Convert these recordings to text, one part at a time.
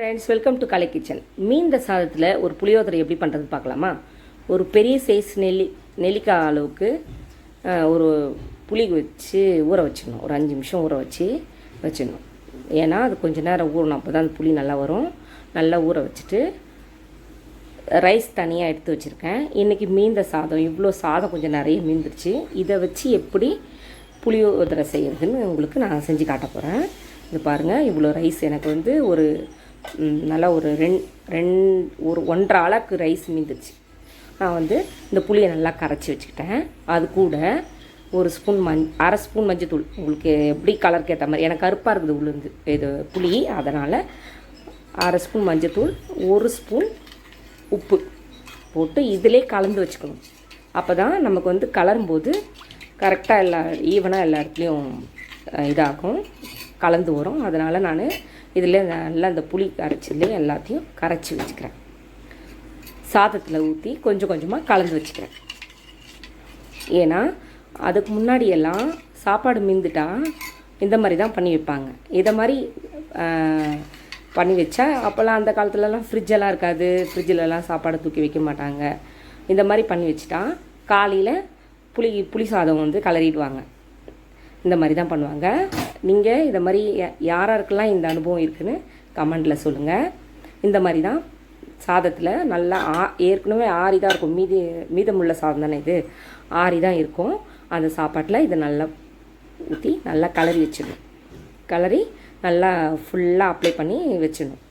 Friends welcome to Kalai kitchen மீந்த சாதத்தில் ஒரு புளியோதரை எப்படி பண்ணுறது பார்க்கலாமா? ஒரு பெரிய சைஸ் நெல்லி நெல்லிக்காய் அளவுக்கு ஒரு புளி வச்சு ஊற வச்சிடணும். ஒரு அஞ்சு நிமிஷம் ஊற வச்சு வச்சிடணும். ஏன்னா அது கொஞ்சம் நேரம் ஊறணும். அப்போ தான் அந்த புளி நல்லா வரும். நல்லா ஊற வச்சுட்டு ரைஸ் தனியாக எடுத்து வச்சுருக்கேன். இன்றைக்கி மீந்த சாதம் இவ்வளோ சாதம் கொஞ்சம் நிறைய மீந்துருச்சு. இதை வச்சு எப்படி புளியோதரை செய்கிறதுன்னு உங்களுக்கு நான் செஞ்சு காட்ட போகிறேன் இது பாருங்கள் இவ்வளோ ரைஸ் எனக்கு வந்து ஒரு நல்லா ஒரு ரெண் ரெண் ஒரு ஒன்றரை அளவுக்கு ரைஸ் மீந்துச்சு. நான் வந்து இந்த புளியை நல்லா கரைச்சி வச்சுக்கிட்டேன். அது கூட ஒரு ஸ்பூன் மஞ் அரை ஸ்பூன் மஞ்சத்தூள். உங்களுக்கு எப்படி கலருக்கு ஏற்ற மாதிரி எனக்கு கருப்பாக இருக்குது உளுந்து இது புளி அதனால் அரை ஸ்பூன் மஞ்சத்தூள் ஒரு ஸ்பூன் உப்பு போட்டு இதிலே கலந்து வச்சுக்கணும். அப்போ தான் நமக்கு வந்து கலரும்போது கரெக்டாக எல்லா ஈவனாக எல்லா இடத்துலையும் இதாகும் கலந்து வரும். அதனால் நான் இதில் நல்லா இந்த புளி கரைச்சிலே எல்லாத்தையும் கரைச்சி வச்சுக்கிறேன். சாதத்தில் ஊற்றி கொஞ்சம் கொஞ்சமாக கலந்து வச்சுக்கிறேன். ஏன்னா அதுக்கு முன்னாடியெல்லாம் சாப்பாடு மீந்துட்டா இந்த மாதிரி தான் பண்ணி வைப்பாங்க. இதை மாதிரி பண்ணி வச்சா அப்போல்லாம் அந்த காலத்துலலாம் ஃப்ரிட்ஜெல்லாம் இருக்காது. ஃப்ரிட்ஜிலலாம் சாப்பாடு தூக்கி வைக்க மாட்டாங்க. இந்த மாதிரி பண்ணி வச்சுட்டா காலையில் புளி புளி சாதம் வந்து கலரிடுவாங்க. இந்த மாதிரி தான் பண்ணுவாங்க. நீங்கள் இதை மாதிரி யா- யாராருக்கெல்லாம் இந்த அனுபவம் இருக்குதுன்னு கமெண்டில் சொல்லுங்கள் இந்த மாதிரி தான் சாதத்தில் நல்லா ஆ ஏற்கனவே ஆறி தான் இருக்கும். மீதி மீதமுள்ள சாதம் தானே இது? ஆறி தான் இருக்கும். அந்த சாப்பாட்டில் இதை நல்லா ஊற்றி நல்லா கலரி வச்சிடணும். கலரி நல்லா ஃபுல்லாக அப்ளை பண்ணி வச்சிடணும்.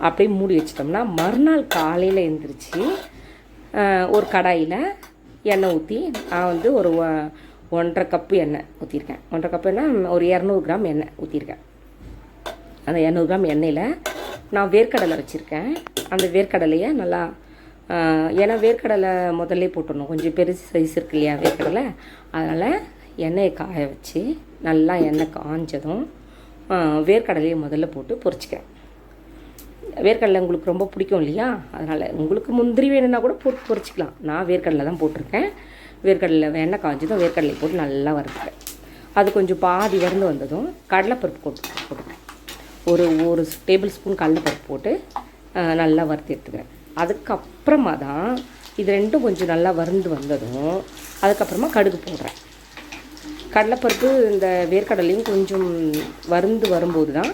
அப்படியே மூடி வச்சிட்டோம்னா மறுநாள் காலையில் எழுந்திரிச்சு ஒரு கடாயில் எண்ணெய் ஊற்றி நான் வந்து ஒரு ஒன்றரை கப்பு எண்ணெய் ஊற்றிருக்கேன் ஒன்றரை கப்பு எண்ணெய் ஒரு இரநூறு கிராம் எண்ணெய் ஊற்றிருக்கேன் அந்த இரநூறு கிராம் எண்ணெயில் நான் வேர்க்கடலை வச்சுருக்கேன். அந்த வேர்க்கடலையை நல்லா ஏன்னா வேர்க்கடலை முதல்ல போட்டுடணும். கொஞ்சம் பெருசு சைஸ் இருக்கு இல்லையா வேர்க்கடலை? அதனால் எண்ணெயை காய வச்சு நல்லா எண்ணெய் காஞ்சதும் வேர்க்கடலையை முதல்ல போட்டு பொறிச்சிக்கிறேன் வேர்க்கடலை உங்களுக்கு ரொம்ப பிடிக்கும் இல்லையா? அதனால் உங்களுக்கு முந்திரி வேணும்னா கூட போட்டு பொரிச்சிக்கலாம். நான் வேர்க்கடலை தான் போட்டிருக்கேன். வேர்க்கடலை எண்ணெய் காய்ச்சதும் வேர்க்கடலை போட்டு நல்லா வறுத்துக்கிறேன் அது கொஞ்சம் பாதி வறந்து வந்ததும் கடலைப்பருப்பு போட்டு போட்டுக்கிறேன் ஒரு ஒரு டேபிள் ஸ்பூன் கடலைப்பருப்பு போட்டு நல்லா வறுத்து எடுத்துக்கிறேன். அதுக்கப்புறமா தான் இது ரெண்டும் கொஞ்சம் நல்லா வறுந்து வந்ததும் அதுக்கப்புறமா கடுகு போடுறேன். கடலைப்பருப்பு இந்த வேர்க்கடலையும் கொஞ்சம் வறுந்து வரும்போது தான்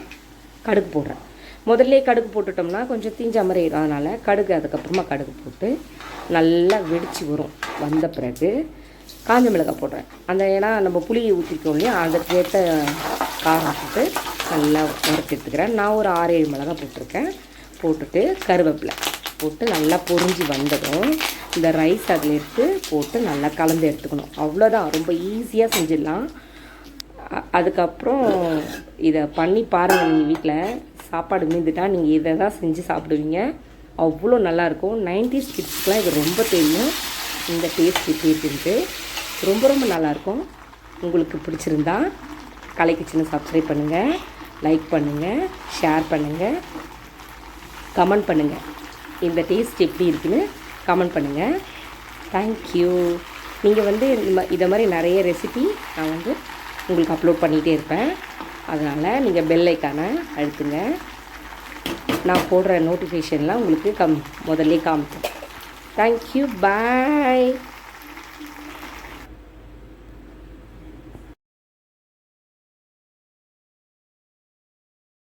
கடுகு போடுறேன். முதல்ல கடுகு போட்டுட்டோம்னா கொஞ்சம் தீஞ்ச மாதிரி ஆயிடும் அதனால் கடுகு அதுக்கப்புறமா கடுகு போட்டு நல்லா வெடிச்சு வரும். வந்த பிறகு காஞ்ச மிளகாய் போடுறேன். அந்த ஏன்னா நம்ம புளியை ஊற்றிருக்கோம் இல்லையா? அதுக்கேற்ற காரம் போட்டு நல்லா வறுத்து எடுத்துக்கிறேன். நான் ஒரு ஆறு ஏழு மிளகாய் போட்டிருக்கேன். போட்டுட்டு கருவேப்பிலை போட்டு நல்லா பொறிஞ்சி வந்ததும் இந்த ரைஸ் அதில் எடுத்து போட்டு நல்லா கலந்து எடுத்துக்கணும். அவ்வளோதான் ரொம்ப ஈஸியாக செஞ்சிடலாம். அதுக்கப்புறம் இதை பண்ணி பாருங்கள் நீங்கள் வீட்டில் சாப்பாடு இதுதான் நீங்கள் இதை தான் செஞ்சு சாப்பிடுவீங்க. அவ்வளோ நல்லாயிருக்கும். நைன்டிஸ் கிட்ஸ்க்குலாம் இது ரொம்ப தெரியும். இந்த டேஸ்ட் எப்படி இருக்குன்ட்டு. ரொம்ப ரொம்ப நல்லாயிருக்கும். உங்களுக்கு பிடிச்சிருந்தா கலை கிச்சனை சப்ஸ்கிரைப் பண்ணுங்கள் லைக் பண்ணுங்கள் ஷேர் பண்ணுங்கள் கமெண்ட் பண்ணுங்கள் இந்த டேஸ்ட் எப்படி இருக்குன்னு கமெண்ட் பண்ணுங்கள் தேங்க்யூ நீங்கள் வந்து இந்த இதை மாதிரி நிறைய ரெசிபி நான் வந்து உங்களுக்கு அப்லோட் பண்ணிகிட்டே இருப்பேன். அதனால் நீங்கள் பெல் ஐக்கானை அழுத்துங்க. நான் போடுற நோட்டிஃபிகேஷன்லாம் உங்களுக்கு கம் முதல்ல காமிக்கும். Thank you bye